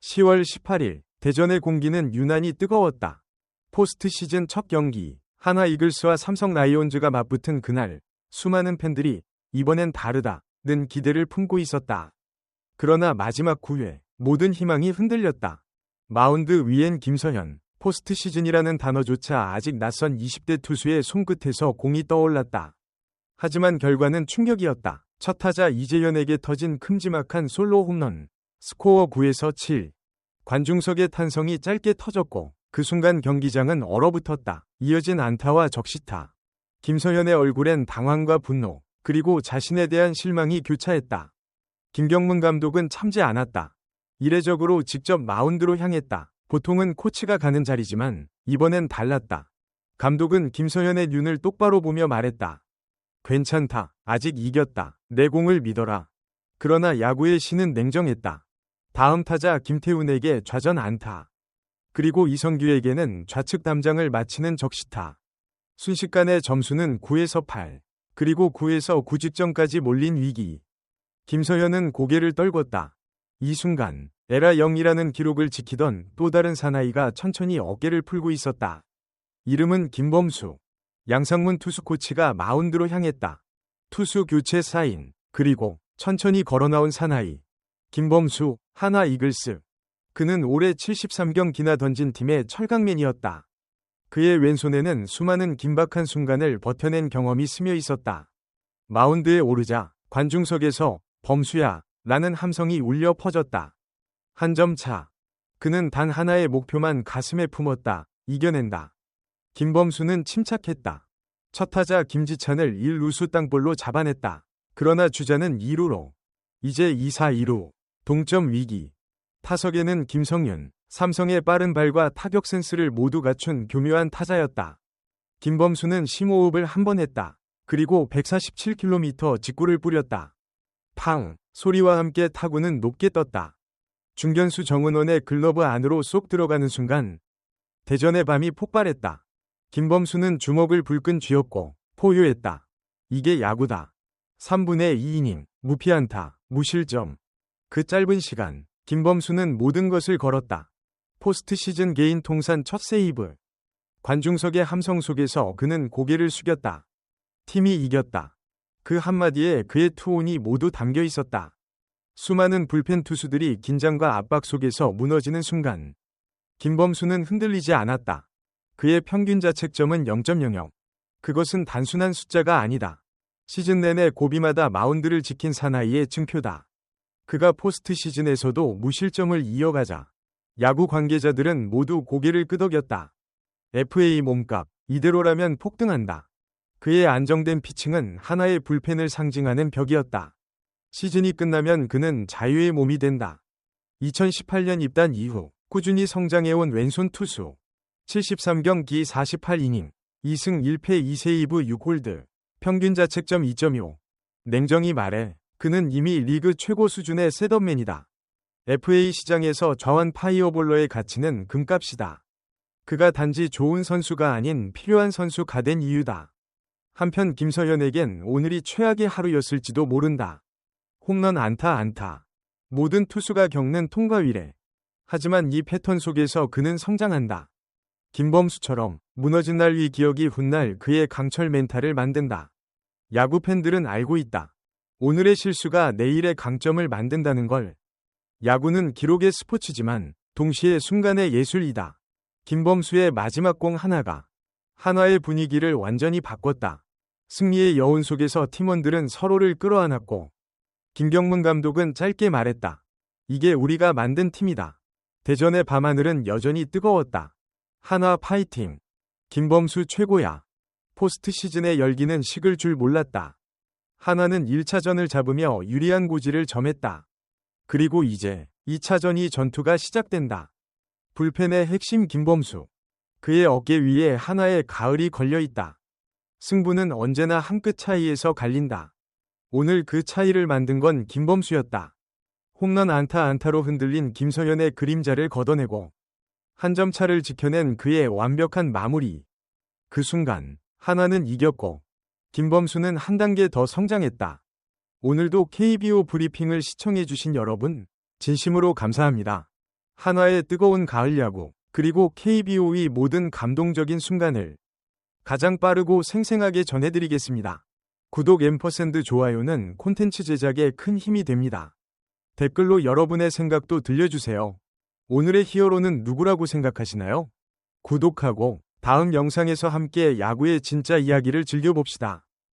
10월 18일 대전의 공기는 유난히 뜨거웠다. 포스트 시즌 첫 경기 하나 이글스와 삼성 라이온즈가 맞붙은 그날 수많은 팬들이 이번엔 다르다는 기대를 품고 있었다. 그러나 마지막 9회 모든 희망이 흔들렸다. 마운드 위엔 김서현 포스트 시즌이라는 단어조차 아직 낯선 20대 투수의 손끝에서 공이 떠올랐다. 하지만 결과는 충격이었다. 첫 타자 이재현에게 터진 큼지막한 솔로 홈런. 스코어 9에서 7. 관중석의 탄성이 짧게 터졌고 그 순간 경기장은 얼어붙었다. 이어진 안타와 적시타. 김서현의 얼굴엔 당황과 분노, 그리고 자신에 대한 실망이 교차했다. 김경문 감독은 참지 않았다. 이례적으로 직접 마운드로 향했다. 보통은 코치가 가는 자리지만 이번엔 달랐다. 감독은 김서현의 눈을 똑바로 보며 말했다. 괜찮다. 아직 이겼다. 내 공을 믿어라. 그러나 야구의 신은 냉정했다. 다음 타자 김태훈에게 좌전 안타. 그리고 이성규에게는 좌측 담장을 마치는 적시타. 순식간에 점수는 9에서 8, 그리고 9에서 9 직전까지 몰린 위기. 김서현은 고개를 떨궜다. 이 순간 에라 0이라는 기록을 지키던 또 다른 사나이가 천천히 어깨를 풀고 있었다. 이름은 김범수. 양상문 투수 코치가 마운드로 향했다. 투수 교체 사인, 그리고 천천히 걸어나온 사나이. 김범수, 하나 이글스. 그는 올해 73경 기나 던진 팀의 철강맨이었다. 그의 왼손에는 수많은 긴박한 순간을 버텨낸 경험이 스며 있었다. 마운드에 오르자 관중석에서 범수야 라는 함성이 울려 퍼졌다. 한 점 차. 그는 단 하나의 목표만 가슴에 품었다. 이겨낸다. 김범수는 침착했다. 첫 타자 김지찬을 1루수 땅볼로 잡아냈다. 그러나 주자는 2루로. 이제 2사 2루. 동점 위기. 타석에는 김성윤, 삼성의 빠른 발과 타격 센스를 모두 갖춘 교묘한 타자였다. 김범수는 심호흡을 한 번 했다. 그리고 147km 직구를 뿌렸다. 팡! 소리와 함께 타구는 높게 떴다. 중견수 정은원의 글러브 안으로 쏙 들어가는 순간 대전의 밤이 폭발했다. 김범수는 주먹을 불끈 쥐었고 포효했다. 이게 야구다. 3분의 2이닝, 무피안타, 무실점, 그 짧은 시간, 김범수는 모든 것을 걸었다. 포스트 시즌 개인 통산 첫 세이브. 관중석의 함성 속에서 그는 고개를 숙였다. 팀이 이겼다. 그 한마디에 그의 투혼이 모두 담겨 있었다. 수많은 불펜 투수들이 긴장과 압박 속에서 무너지는 순간, 김범수는 흔들리지 않았다. 그의 평균 자책점은 0.00. 그것은 단순한 숫자가 아니다. 시즌 내내 고비마다 마운드를 지킨 사나이의 증표다. 그가 포스트 시즌에서도 무실점을 이어가자 야구 관계자들은 모두 고개를 끄덕였다. FA 몸값 이대로라면 폭등한다. 그의 안정된 피칭은 하나의 불펜을 상징하는 벽이었다. 시즌이 끝나면 그는 자유의 몸이 된다. 2018년 입단 이후 꾸준히 성장해온 왼손 투수 73경기 48이닝 2승 1패 2세이브 6홀드 평균 자책점 2.25 냉정히 말해 그는 이미 리그 최고 수준의 셋업맨이다. FA 시장에서 좌완 파이어볼러의 가치는 금값이다. 그가 단지 좋은 선수가 아닌 필요한 선수가 된 이유다. 한편 김서현에겐 오늘이 최악의 하루였을지도 모른다. 홈런 안타 안타. 모든 투수가 겪는 통과 위래. 하지만 이 패턴 속에서 그는 성장한다. 김범수처럼 무너진 날 위 기억이 훗날 그의 강철 멘탈을 만든다. 야구 팬들은 알고 있다. 오늘의 실수가 내일의 강점을 만든다는 걸. 야구는 기록의 스포츠지만 동시에 순간의 예술이다. 김범수의 마지막 공 하나가 한화의 분위기를 완전히 바꿨다. 승리의 여운 속에서 팀원들은 서로를 끌어안았고 김경문 감독은 짧게 말했다. 이게 우리가 만든 팀이다. 대전의 밤하늘은 여전히 뜨거웠다. 한화 파이팅. 김범수 최고야. 포스트 시즌의 열기는 식을 줄 몰랐다. 하나는 1차전을 잡으며 유리한 고지를 점했다. 그리고 이제 2차전이 전투가 시작된다. 불펜의 핵심 김범수. 그의 어깨 위에 하나의 가을이 걸려 있다. 승부는 언제나 한 끗 차이에서 갈린다. 오늘 그 차이를 만든 건 김범수였다. 홈런 안타 안타로 흔들린 김서현의 그림자를 걷어내고 한 점 차를 지켜낸 그의 완벽한 마무리. 그 순간 하나는 이겼고 김범수는 한 단계 더 성장했다. 오늘도 KBO 브리핑을 시청해주신 여러분, 진심으로 감사합니다. 한화의 뜨거운 가을 야구, 그리고 KBO의 모든 감동적인 순간을 가장 빠르고 생생하게 전해드리겠습니다. 구독 앰퍼샌드 좋아요는 콘텐츠 제작에 큰 힘이 됩니다. 댓글로 여러분의 생각도 들려주세요. 오늘의 히어로는 누구라고 생각하시나요? 구독하고 다음 영상에서 함께 야구의 진짜 이야기를 즐겨봅시다.